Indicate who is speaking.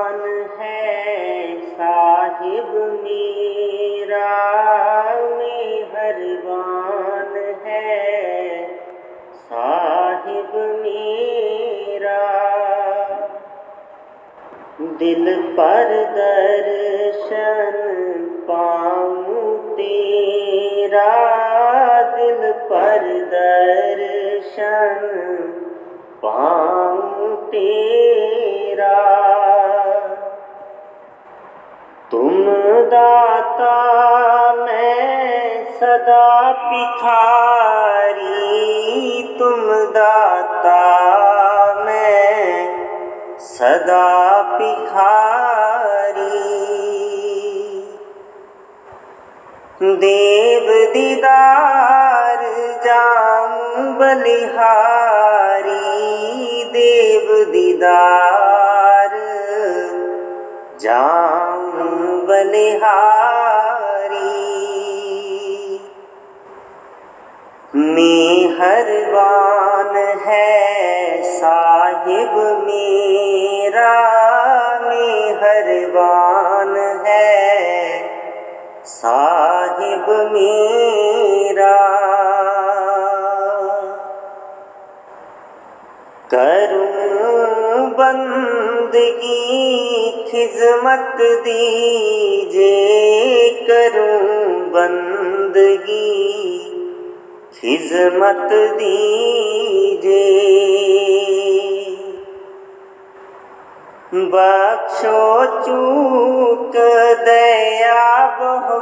Speaker 1: मेहरबान है साहिब मेरा मेहरबान है साहिब मेरा? दिल पर दर्शन पाऊँ तेरा। दिल पर दर्शन पाऊँ तेरा। तुम दाता मैं सदा पिखारी तुम दाता मैं सदा पिखारी। देव दीदार जाऊँ बलिहारी, देव दीदार जाऊँ बलिहारी मेहरबान है साहिब मेरा मेहरबान है साहिब मेरा करूँ बंदगी खिदमत दीजे करूँ बंदगी खिदमत दीजे बख्शो चूक दया बहु